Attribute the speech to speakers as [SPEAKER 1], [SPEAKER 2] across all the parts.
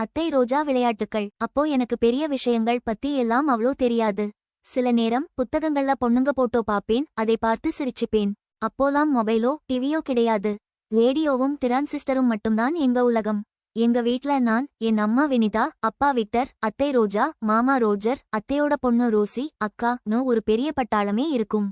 [SPEAKER 1] அத்தை ரோஜா விளையாட்டுக்கள். அப்போ எனக்கு பெரிய விஷயங்கள் பத்தி எல்லாம் அவ்ளோ தெரியாது. சில நேரம் புத்தகங்கள்ல பொண்ணுங்க போட்டோ பாப்பேன் அதை பார்த்து சிரிச்சுப்பேன். அப்போலாம் மொபைலோ டிவியோ கிடையாது. ரேடியோவும் டிரான்சிஸ்டரும் மட்டும்தான் எங்க உலகம். எங்க வீட்ல நான் என் அம்மா வினிதா அப்பா விக்டர் அத்தை ரோஜா மாமா ரோஜர் அத்தையோட பொண்ணு ரோசி அக்கா நோ ஒரு பெரிய பட்டாளமே இருக்கும்.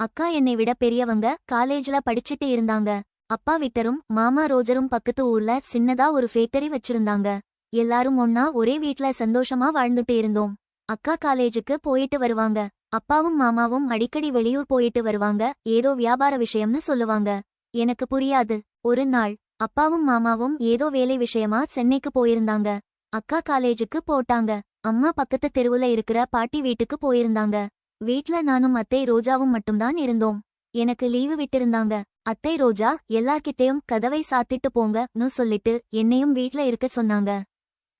[SPEAKER 1] அக்கா என்னை விட பெரியவங்க காலேஜ்ல படிச்சுட்டு இருந்தாங்க. அப்பா விக்டரும் மாமா ரோஜரும் பக்கத்து ஊர்ல சின்னதா ஒரு ஃபேக்டரி வச்சிருந்தாங்க. எல்லாரும் ஒன்னா ஒரே வீட்ல சந்தோஷமா வாழ்ந்துட்டு இருந்தோம். அக்கா காலேஜுக்கு போயிட்டு வருவாங்க. அப்பாவும் மாமாவும் அடிக்கடி வெளியூர் போயிட்டு வருவாங்க. ஏதோ வியாபார விஷயம்னு சொல்லுவாங்க. எனக்கு புரியாது. ஒரு நாள் அப்பாவும் மாமாவும் ஏதோ வேலை விஷயமா சென்னைக்கு போயிருந்தாங்க. அக்கா காலேஜுக்கு போட்டாங்க. அம்மா பக்கத்து தெருவுல இருக்கிற பாட்டி வீட்டுக்கு போயிருந்தாங்க. வீட்ல நானும் அத்தை ரோஜாவும் மட்டும்தான் இருந்தோம். எனக்கு லீவு விட்டிருந்தாங்க. அத்தை ரோஜா எல்லார்கிட்டயும் கதவை சாத்திட்டு போங்கன்னு சொல்லிட்டு என்னையும் வீட்ல இருக்க சொன்னாங்க.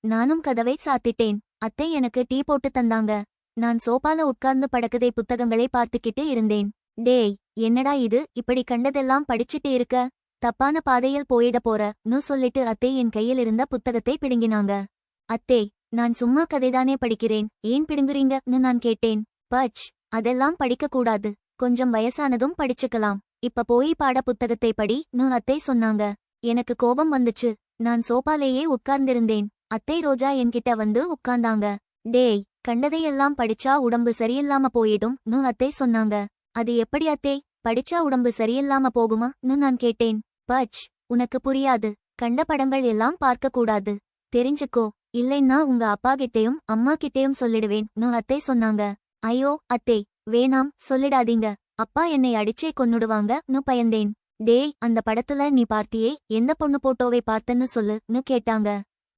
[SPEAKER 1] நானும் கதவை சாத்திட்டேன். அத்தை எனக்கு டீ போட்டு தந்தாங்க. நான் சோபால உட்கார்ந்து படக்குதை புத்தகங்களை பார்த்துக்கிட்டு இருந்தேன். டேய் என்னடா இது? இப்படி கண்டதெல்லாம் படிச்சுட்டு இருக்க? தப்பான பாதையில் போயிட போறன்னு சொல்லிட்டு அத்தை என் கையில் இருந்த புத்தகத்தை பிடுங்கினாங்க. அத்தே நான் சும்மா கதைதானே படிக்கிறேன். ஏன் பிடுங்குறீங்கன்னு நான் கேட்டேன். பச் அதெல்லாம் படிக்க கூடாது. கொஞ்சம் வயசானதும் படிச்சுக்கலாம். இப்ப போய் பாட புத்தகத்தை நு அத்தை சொன்னாங்க. எனக்கு கோபம் வந்துச்சு. நான் சோபாலேயே உட்கார்ந்திருந்தேன். அத்தை ரோஜா என்கிட்ட வந்து உட்கார்ந்தாங்க. டேய் கண்டதையெல்லாம் படிச்சா உடம்பு சரியில்லாம போயிடும் நு அத்தை சொன்னாங்க. அது எப்படி அத்தே? படிச்சா உடம்பு சரியில்லாம போகுமான்னு நான் கேட்டேன். பச் உனக்கு புரியாது. கண்ட படங்கள் எல்லாம் பார்க்க கூடாது. தெரிஞ்சுக்கோ. இல்லைன்னா உங்க அப்பா கிட்டேயும் அம்மா சொல்லிடுவேன் நு அத்தை சொன்னாங்க. ஐயோ அத்தே வேணாம் சொல்லிடாதீங்க. அப்பா என்னை அடிச்சே கொன்னுடுவாங்க நு பயந்தேன். டேய் அந்த படத்துல நீ பார்த்தியே? எந்த பொண்ணு போட்டோவை பார்த்தன்னு சொல்லுன்னு கேட்டாங்க.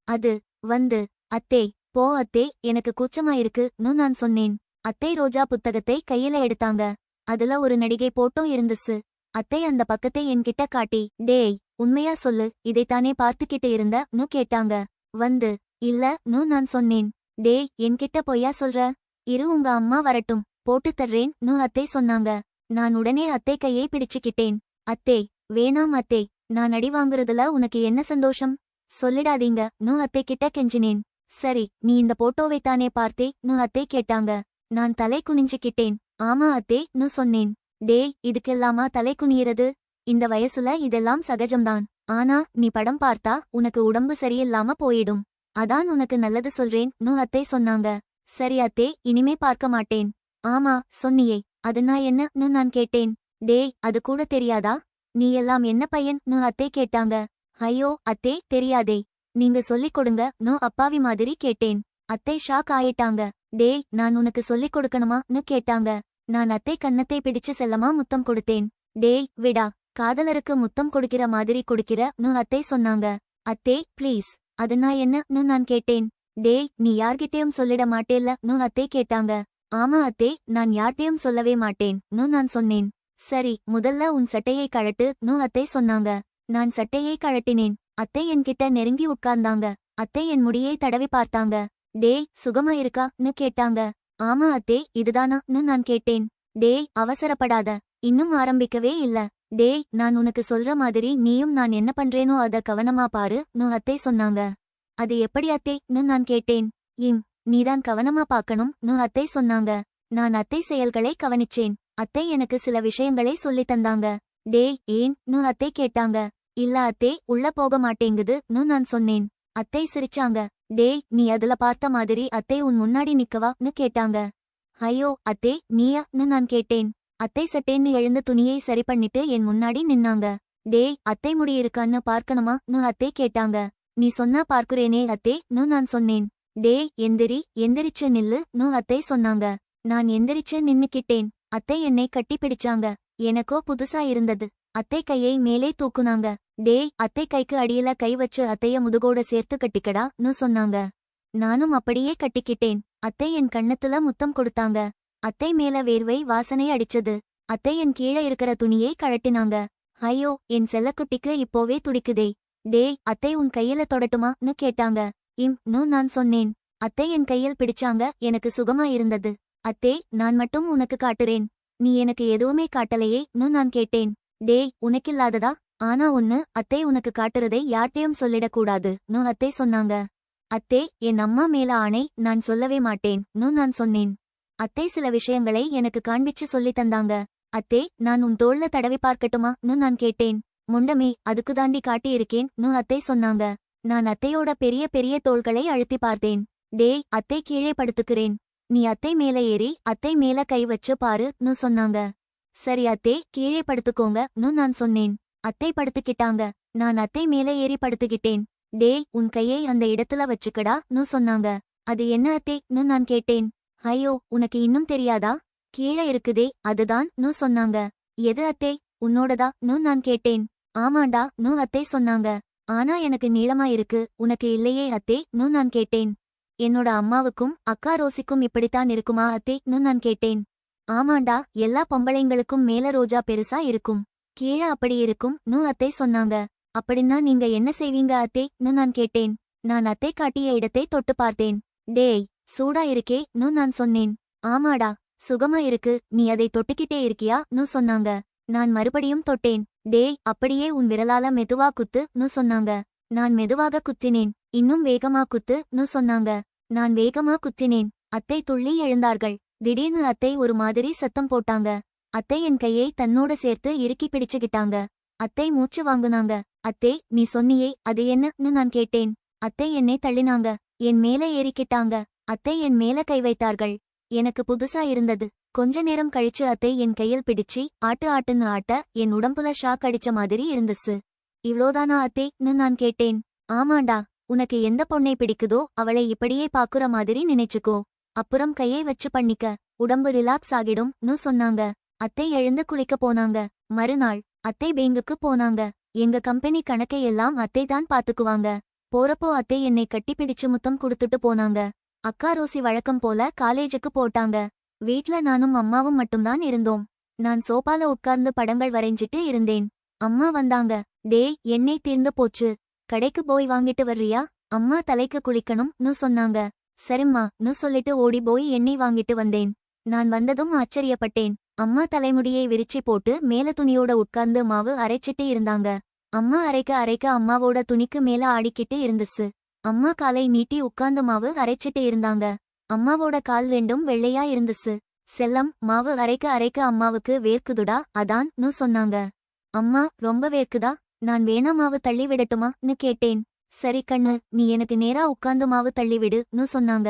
[SPEAKER 1] அது வந்து அத்தே போ அத்தே எனக்கு கூச்சமாயிருக்குன்னு நான் சொன்னேன். அத்தை ரோஜா புத்தகத்தை கையில எடுத்தாங்க. அதுல ஒரு நடிகை போட்டோ இருந்துச்சு அத்தை அந்த பக்கத்தை என்கிட்ட காட்டி டேய் உண்மையா சொல்லு இதைத்தானே பார்த்துக்கிட்டு இருந்த நு கேட்டாங்க. வந்து இல்ல நு நான் சொன்னேன். டேய் என்கிட்ட பொய்யா சொல்ற? இரு உங்க அம்மா வரட்டும் போட்டுத் தர்றேன்னு அத்தை சொன்னாங்க. நான் உடனே அத்தை கையை பிடிச்சுக்கிட்டேன். அத்தே வேணாம் அத்தே நான் அடி வாங்குறதுல உனக்கு என்ன சந்தோஷம்? சொல்லிடாதீங்க. நு அத்தை கிட்ட கெஞ்சினேன். சரி நீ இந்த போட்டோவைத்தானே பார்த்தே? நு அத்தை கேட்டாங்க. நான் தலை குனிஞ்சுக்கிட்டேன். ஆமா அத்தே நு சொன்னேன். டேய் இதுக்கெல்லாமா தலை குனியறது? இந்த வயசுல இதெல்லாம் சகஜம்தான். ஆனா நீ படம் பார்த்தா உனக்கு உடம்பு சரியில்லாம போயிடும். அதான் உனக்கு நல்லது சொல்றேன் நு அத்தை சொன்னாங்க. சரி அத்தே இனிமே பார்க்க மாட்டேன். ஆமா சொன்னியே. அது நான் நு நான் கேட்டேன். டேய் அது கூட தெரியாதா? நீ எல்லாம் என்ன பையன்? அத்தை கேட்டாங்க. ஐயோ அத்தே தெரியாதே. நீங்க சொல்லிக் கொடுங்க நோ அப்பாவி மாதிரி கேட்டேன். அத்தை ஷாக் ஆயிட்டாங்க. டேய் நான் உனக்கு சொல்லிக் கொடுக்கணுமான்னு கேட்டாங்க. நான் அத்தை கன்னத்தை பிடிச்சு செல்லமா முத்தம் கொடுத்தேன். டேய் விடா. காதலருக்கு முத்தம் கொடுக்கிற மாதிரி கொடுக்கிறன்னு அத்தை சொன்னாங்க. அத்தே ப்ளீஸ் அது நான் என்னன்னு நான் கேட்டேன். டேய் நீ யார்கிட்டயும் சொல்லிட மாட்டேல்ல நு அத்தை கேட்டாங்க. ஆமா அத்தே நான் யார்கிட்டயும் சொல்லவே மாட்டேன்னு நான் சொன்னேன். சரி முதல்ல உன் சட்டையை கழட்டு நு அத்தை சொன்னாங்க. நான் சட்டையை கழட்டினேன். அத்தை என்கிட்ட நெருங்கி உட்கார்ந்தாங்க. அத்தை என் முடியை தடவி பார்த்தாங்க. டேய் சுகமா இருக்கான்னு கேட்டாங்க. ஆமா அத்தே இதுதானான்னு நான் கேட்டேன். டேய் அவசரப்படாத. இன்னும் ஆரம்பிக்கவே இல்ல. டேய் நான் உனக்கு சொல்ற மாதிரி நீயும் நான் என்ன பண்றேனோ அத கவனமா பாரு நு அத்தை சொன்னாங்க. அது எப்படி அத்தேன்னு நான் கேட்டேன். இம் நீதான் கவனமா பார்க்கணும்னு அத்தை சொன்னாங்க. நான் அத்தை செயல்களை கவனிச்சேன். அத்தை எனக்கு சில விஷயங்களை சொல்லித் தந்தாங்க. டேய் ஏன்னு அத்தை கேட்டாங்க. இல்ல அத்தே உள்ள போக மாட்டேங்குது நு நான் சொன்னேன். அத்தை சிரிச்சாங்க. டேய் நீ அதுல பார்த்த மாதிரி அத்தை உன் முன்னாடி நிக்கவான்னு கேட்டாங்க. ஐயோ அத்தே நீயா? நு நான் கேட்டேன். அத்தை சட்டேன்னு எழுந்த துணியை சரி பண்ணிட்டு என் முன்னாடி நின்னாங்க. டேய் அத்தை முடி இருக்கான்னு நு அத்தை கேட்டாங்க. நீ சொன்னா பார்க்குறேனே அத்தேன்னு நான் சொன்னேன். டேய் எந்திரி எந்திரிச்சு நு அத்தை சொன்னாங்க. நான் எந்திரிச்சு நின்னுக்கிட்டேன். அத்தை என்னை கட்டி பிடிச்சாங்க. எனக்கோ புதுசா இருந்தது. அத்தை கையை மேலே தூக்குனாங்க. டேய் அத்தை கைக்கு அடியில கை வச்சு அத்தைய முதுகோட சேர்த்து கட்டிக்கடான்னு சொன்னாங்க. நானும் அப்படியே கட்டிக்கிட்டேன் அத்தை என் கண்ணத்துல முத்தம் கொடுத்தாங்க. அத்தை மேல வேர்வை வாசனை அடிச்சது. அத்தை என் கீழே இருக்கிற துணியை கழட்டினாங்க. ஐயோ என் செல்லக்குட்டிக்கு இப்போவே துடிக்குதே. டேய் அத்தை உன் கையில தொடட்டுமான்னு கேட்டாங்க. இம் நூ நான் சொன்னேன். அத்தை என் கையில் பிடிச்சாங்க எனக்கு சுகமா இருந்தது. அத்தே நான் மட்டும் உனக்கு காட்டுறேன். நீ எனக்கு எதுவுமே காட்டலையே? நு நான் கேட்டேன். டேய் உனக்கில்லாததா? ஆனா ஒன்னு அத்தை உனக்கு காட்டுறதை யார்ட்டையும் சொல்லிடக்கூடாது நு அத்தை சொன்னாங்க. அத்தே என் அம்மா மேல ஆணை நான் சொல்லவே மாட்டேன் நு நான் சொன்னேன். அத்தை சில விஷயங்களை எனக்கு காண்பிச்சு சொல்லித் தந்தாங்க. அத்தே நான் உன் தோள்ல தடவி பார்க்கட்டுமா? நு நான் கேட்டேன். முண்டமே அதுக்கு தாண்டி காட்டியிருக்கேன் நு அத்தை சொன்னாங்க. நான் அத்தையோட பெரிய பெரிய தோள்களை அழுத்தி பார்த்தேன். டேய் அத்தை கீழே படுத்துக்கிறேன். நீ அத்தை மேல ஏறி அத்தை மேல கை வச்சு பாருன்னு சொன்னாங்க. சரி அத்தே கீழே படுத்துக்கோங்கனு நான் சொன்னேன். அத்தை படுத்துக்கிட்டாங்க. நான் அத்தை மேல ஏறி படுத்துக்கிட்டேன். டேய் உன் கையை அந்த இடத்துல வச்சுக்கடா நு சொன்னாங்க. அது என்ன அத்தே நு நான் கேட்டேன். ஐயோ உனக்கு இன்னும் தெரியாதா? கீழே இருக்குதே அதுதான் நு சொன்னாங்க. எது அத்தே? உன்னோடதா நு நான் கேட்டேன். ஆமாண்டா நு அத்தை சொன்னாங்க. ஆனா எனக்கு நீளமா இருக்கு. உனக்கு இல்லையே அத்தே நு நான் கேட்டேன். என்னோட அம்மாவுக்கும் அக்கா ரோசிக்கும் இப்படித்தான் இருக்குமா அத்தே? நான் கேட்டேன். ஆமாண்டா எல்லா பொம்பளைங்களுக்கும் மேல ரோஜா பெருசா இருக்கும். கீழே அப்படி இருக்கும் நு அத்தை சொன்னாங்க. அப்படின்னா நீங்க என்ன செய்வீங்க அத்தே? நு நான் கேட்டேன். நான் அத்தை காட்டிய இடத்தை தொட்டு பார்த்தேன். டேய் சூடா இருக்கே நு நான் சொன்னேன். ஆமாடா சுகமா இருக்கு நீ அதை தொட்டுக்கிட்டே இருக்கியா நு சொன்னாங்க. நான் மறுபடியும் தொட்டேன். டேய் அப்படியே உன் விரலால மெதுவா குத்து நு சொன்னாங்க. நான் மெதுவாக குத்தினேன். இன்னும் வேகமா குத்து நு சொன்னாங்க. நான் வேகமா குத்தினேன். அத்தை துள்ளி எழுந்தார்கள். திடீர்னு அத்தை ஒரு மாதிரி சத்தம் போட்டாங்க. அத்தை என் கையை தன்னோட சேர்த்து இறுக்கி பிடிச்சுக்கிட்டாங்க. அத்தை மூச்சு வாங்குனாங்க. அத்தே நீ சொன்னியே அது என்னன்னு நான் கேட்டேன். அத்தை என்னை தள்ளினாங்க. என் மேல ஏறிக்கிட்டாங்க. அத்தை என் மேல கை வைத்தார்கள். எனக்கு புதுசா இருந்தது. கொஞ்ச நேரம் கழிச்சு அத்தை என் கையில் பிடிச்சி ஆட்டு ஆட்டுன்னு ஆட்ட என் உடம்புல ஷாக் அடிச்ச மாதிரி இருந்துச்சு இவ்ளோதானா அத்தேன்னு நான் கேட்டேன். ஆமாண்டா உனக்கு எந்த பொண்ணை பிடிக்குதோ அவளை இப்படியே பாக்குற மாதிரி நினைச்சுக்கோ. அப்புறம் கையை வச்சு பண்ணிக்க. உடம்பு ரிலாக்ஸ் ஆகிடும் நு சொன்னாங்க. அத்தை எழுந்து குளிக்க போனாங்க. மறுநாள் அத்தை பேங்குக்கு போனாங்க. எங்க கம்பெனி கணக்கை எல்லாம் அத்தை தான் பாத்துக்குவாங்க. போறப்போ அத்தை என்னை கட்டிப்பிடிச்சு முத்தம் கொடுத்துட்டு போனாங்க. அக்கா ரோசி வழக்கம் போல காலேஜுக்கு போட்டாங்க. வீட்ல நானும் அம்மாவும் மட்டும்தான் இருந்தோம். நான் சோபால உட்கார்ந்து படங்கள் வரைஞ்சிட்டு இருந்தேன். அம்மா வந்தாங்க. டேய் எண்ணெய் தீர்ந்து போச்சு. கடைக்கு போய் வாங்கிட்டு வர்றியா? அம்மா தலைக்கு குளிக்கணும்னு சொன்னாங்க. சரிம்மா நு சொல்லிட்டு ஓடி போய் எண்ணெய் வாங்கிட்டு வந்தேன். நான் வந்ததும் ஆச்சரியப்பட்டேன். அம்மா தலைமுடியை விரிச்சி போட்டு மேல துணியோட உட்கார்ந்து மாவு அரைச்சிட்டு இருந்தாங்க. அம்மா அரைக்க அரைக்க அம்மாவோட துணிக்கு மேல ஆடிக்கிட்டு இருந்துச்சு அம்மா காலை நீட்டி உட்கார்ந்து மாவு அரைச்சிட்டு இருந்தாங்க. அம்மாவோட கால் ரெண்டும் வெள்ளையா இருந்துச்சு செல்லம் மாவு அரைக்க அரைக்க அம்மாவுக்கு வேர்க்குதுடா அதான் நு சொன்னாங்க. அம்மா ரொம்ப வேர்க்குதா? நான் வேணாமாவு தள்ளிவிடட்டுமான்னு கேட்டேன். சரி கண்ணு நீ எனக்கு நேரா உட்கார்ந்து மாவு தள்ளிவிடுன்னு சொன்னாங்க.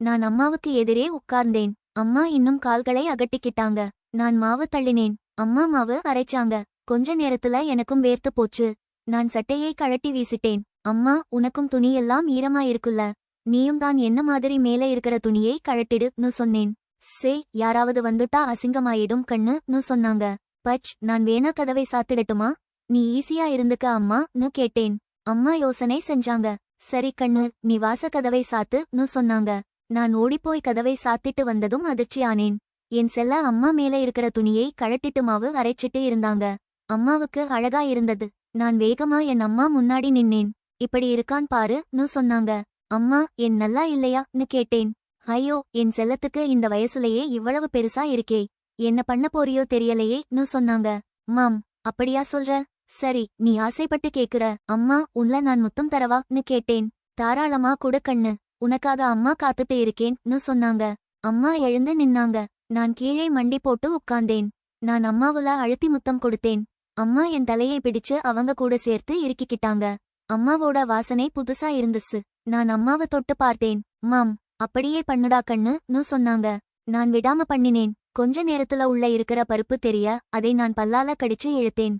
[SPEAKER 1] நான் அம்மாவுக்கு எதிரே உட்கார்ந்தேன். அம்மா இன்னும் கால்களை அகட்டிக்கிட்டாங்க. நான் மாவு தள்ளினேன். அம்மா மாவு அரைச்சாங்க. கொஞ்ச நேரத்துல எனக்கும் வேர்த்து போச்சு. நான் சட்டையை கழட்டி வீசிட்டேன். அம்மா உனக்கும் துணியெல்லாம் ஈரமா இருக்குல்ல நீயும் தான் என்ன மாதிரி மேலே இருக்கிற துணியை கழட்டிடுன்னு சொன்னேன். சே யாராவது வந்துட்டா அசிங்கமாயிடும் கண்ணுன்னு சொன்னாங்க. பச் நான் வேணா கதவை சாத்திடட்டுமா? நீ ஈஸியா இருந்துக்க அம்மா நு கேட்டேன். அம்மா யோசனை செஞ்சாங்க. சரி கண்ணு நீ வாச கதவை சாத்து நு சொன்னாங்க. நான் ஓடிப்போய் கதவை சாத்திட்டு வந்ததும் அதிர்ச்சியானேன் என் செல்ல அம்மா மேல இருக்கிற துணியை கழட்டிட்டு மாவு அரைச்சிட்டு இருந்தாங்க. அம்மாவுக்கு அழகா இருந்தது. நான் வேகமா என் அம்மா முன்னாடி நின்னேன். இப்படி இருக்கான் பாரு நு சொன்னாங்க. அம்மா என் நல்லா இல்லையா? கேட்டேன். ஐயோ என் செல்லத்துக்கு இந்த வயசுலயே இவ்வளவு பெருசா இருக்கே. என்ன பண்ண போறியோ தெரியலையே நு சொன்னாங்க. மாம் அப்படியா சொல்ற? சரி நீ ஆசைப்பட்டு கேக்குற. அம்மா உன்ல நான் முத்தம் தரவான்னு கேட்டேன். தாராளமா கூட கண்ணு. உனக்காக அம்மா காத்துட்டு இருக்கேன்னு சொன்னாங்க. அம்மா எழுந்து நின்னாங்க. நான் கீழே மண்டி போட்டு உட்கார்ந்தேன். நான் அம்மாவுல அழுத்தி முத்தம் கொடுத்தேன். அம்மா என் தலையை பிடிச்சு அவங்க கூட சேர்த்து இறுக்கிக்கிட்டாங்க. அம்மாவோட வாசனை புதுசா இருந்துச்சு. நான் அம்மாவை தொட்டு பார்த்தேன். மாம் அப்படியே பண்ணுடா கண்ணு சொன்னாங்க. நான் விடாம பண்ணினேன். கொஞ்ச நேரத்துல உள்ள இருக்கிற பருப்பு தெரிய அதை நான் பல்லால கடிச்சு இழுத்தேன்.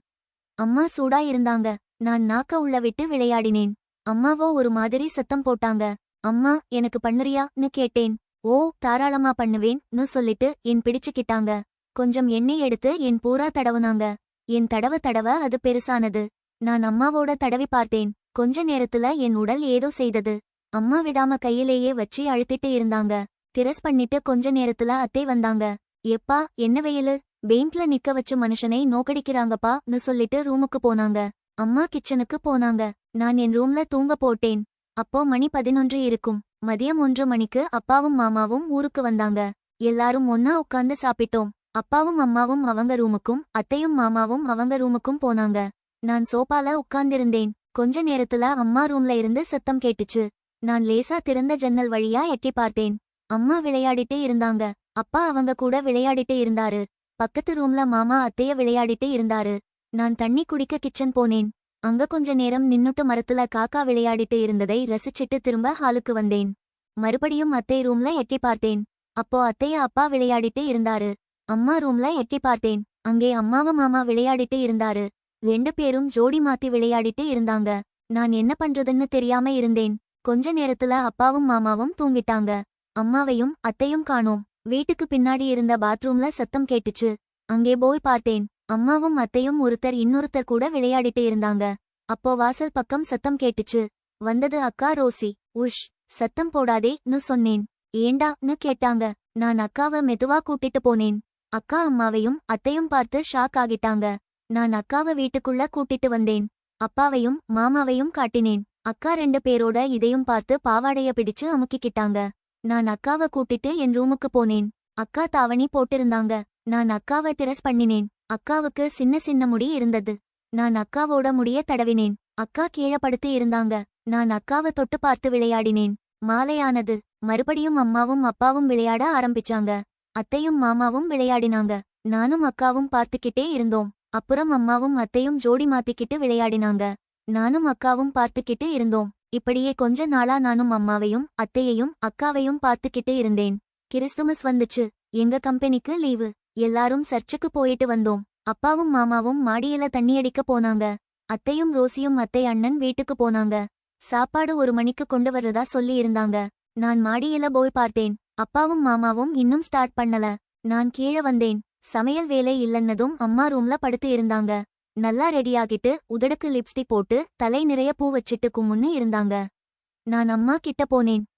[SPEAKER 1] அம்மா சூடா இருந்தாங்க. நான் நாக்க உள்ள விட்டு விளையாடினேன். அம்மாவோ ஒரு மாதிரி சத்தம் போட்டாங்க. அம்மா எனக்கு பண்ணுறியான்னு கேட்டேன். ஓ தாராளமா பண்ணுவேன்னு சொல்லிட்டு என் பிடிச்சுக்கிட்டாங்க. கொஞ்சம் எண்ணெய் எடுத்து என் பூரா தடவுனாங்க. என் தடவ தடவ அது பெருசானது. நான் அம்மாவோட தடவி பார்த்தேன். கொஞ்ச நேரத்துல என் உடல் ஏதோ செய்தது. அம்மா விடாம கையிலேயே வச்சு அழுத்திட்டு இருந்தாங்க. திரஸ் பண்ணிட்டு கொஞ்ச நேரத்துல அத்தை வந்தாங்க. எப்பா என்ன வெயிலு? பெயிண்ட்ல நிக்க வச்சு மனுஷனை நோக்கடிக்கிறாங்கப்பான்னு சொல்லிட்டு ரூமுக்கு போனாங்க. அம்மா கிச்சனுக்கு போனாங்க. நான் என் ரூம்ல தூங்க போட்டேன். அப்போ மணி பதினொன்று இருக்கும். மதியம் ஒன்று மணிக்கு அப்பாவும் மாமாவும் ஊருக்கு வந்தாங்க. எல்லாரும் ஒன்னா உட்கார்ந்து சாப்பிட்டோம். அப்பாவும் அம்மாவும் அவங்க ரூமுக்கும் அத்தையும் மாமாவும் அவங்க ரூமுக்கும் போனாங்க. நான் சோபால உட்கார்ந்திருந்தேன் கொஞ்ச நேரத்துல அம்மா ரூம்ல இருந்து சத்தம் கேட்டுச்சு. நான் லேசா திறந்த ஜன்னல் வழியா எட்டி பார்த்தேன். அம்மா விளையாடிட்டே இருந்தாங்க. அப்பா அவங்க கூட விளையாடிட்டே இருந்தாரு. பக்கத்து ரூம்ல மாமா அத்தைய விளையாடிட்டு இருந்தாரு. நான் தண்ணி குடிக்க கிச்சன் போனேன். அங்க கொஞ்ச நேரம் நின்னுட்டு மரத்துல காக்கா விளையாடிட்டு இருந்ததை ரசிச்சிட்டு திரும்ப ஹாலுக்கு வந்தேன். மறுபடியும் அத்தை ரூம்ல எட்டி பார்த்தேன். அப்போ அத்தைய அப்பா விளையாடிட்டு இருந்தாரு. அம்மா ரூம்ல எட்டி பார்த்தேன். அங்கே அம்மாவ மாமா விளையாடிட்டு இருந்தாரு. ரெண்டு பேரும் ஜோடி மாத்தி விளையாடிட்டு இருந்தாங்க. நான் என்ன பண்றதுன்னு தெரியாம இருந்தேன். கொஞ்ச நேரத்துல அப்பாவும் மாமாவும் தூங்கிட்டாங்க. அம்மாவையும் அத்தையும் காணோம். வீட்டுக்கு பின்னாடி இருந்த பாத்ரூம்ல சத்தம் கேட்டுச்சு. அங்கே போய் பார்த்தேன். அம்மாவும் அத்தையும் ஒருத்தர் இன்னொருத்தர் கூட விளையாடிட்டு இருந்தாங்க. அப்போ வாசல் பக்கம் சத்தம் கேட்டுச்சு. வந்தது அக்கா ரோசி. உஷ் சத்தம் போடாதேன்னு சொன்னேன். ஏண்டான்னு கேட்டாங்க. நான் அக்காவ மெதுவா கூட்டிட்டு போனேன். அக்கா அம்மாவையும் அத்தையும் பார்த்து ஷாக் ஆகிட்டாங்க. நான் அக்காவ வீட்டுக்குள்ள கூட்டிட்டு வந்தேன். அப்பாவையும் மாமாவையும் காட்டினேன். அக்கா ரெண்டு பேரோட இதையும் பார்த்து பாவாடைய பிடிச்சு அமுக்கிக்கிட்டாங்க. நான் அக்காவ கூட்டிட்டு என் ரூமுக்கு போனேன். அக்கா தாவணி போட்டிருந்தாங்க. நான் அக்காவ டிரஸ் பண்ணினேன். அக்காவுக்கு சின்ன சின்ன முடி இருந்தது. நான் அக்காவோட முடிய தடவினேன். அக்கா கீழே படுத்து இருந்தாங்க. நான் அக்காவ தொட்டு பார்த்து விளையாடினேன். மாலையானது. மறுபடியும் அம்மாவும் அப்பாவும் விளையாட ஆரம்பிச்சாங்க. அத்தையும் மாமாவும் விளையாடினாங்க. நானும் அக்காவும் பார்த்துக்கிட்டே இருந்தோம். அப்புறம் அம்மாவும் அத்தையும் ஜோடி மாத்திக்கிட்டு விளையாடினாங்க. நானும் அக்காவும் பார்த்துக்கிட்டு இருந்தோம். இப்படியே கொஞ்ச நாளா நானும் அம்மாவையும் அத்தையையும் அக்காவையும் பார்த்துக்கிட்டு இருந்தேன். கிறிஸ்துமஸ் வந்துச்சு. எங்க கம்பெனிக்கு லீவு. எல்லாரும் சர்ச்சுக்கு போயிட்டு வந்தோம். அப்பாவும் மாமாவும் மாடியில தண்ணியடிக்க போனாங்க. அத்தையும் ரோசியும் அத்தை அண்ணன் வீட்டுக்கு போனாங்க. சாப்பாடு ஒரு மணிக்கு கொண்டு வர்றதா சொல்லி இருந்தாங்க. நான் மாடியில போய் பார்த்தேன். அப்பாவும் மாமாவும் இன்னும் ஸ்டார்ட் பண்ணல. நான் கீழே வந்தேன். சமையல் வேலை இல்லன்னதும் அம்மா ரூம்ல படுத்து இருந்தாங்க. நல்லா ரெடியாகிட்டு உதடுக்கு லிப்ஸ்டிக் போட்டு தலை நிறைய பூ வச்சிட்டு கும்முன்னு இருந்தாங்க. நான் அம்மா கிட்ட போனேன்.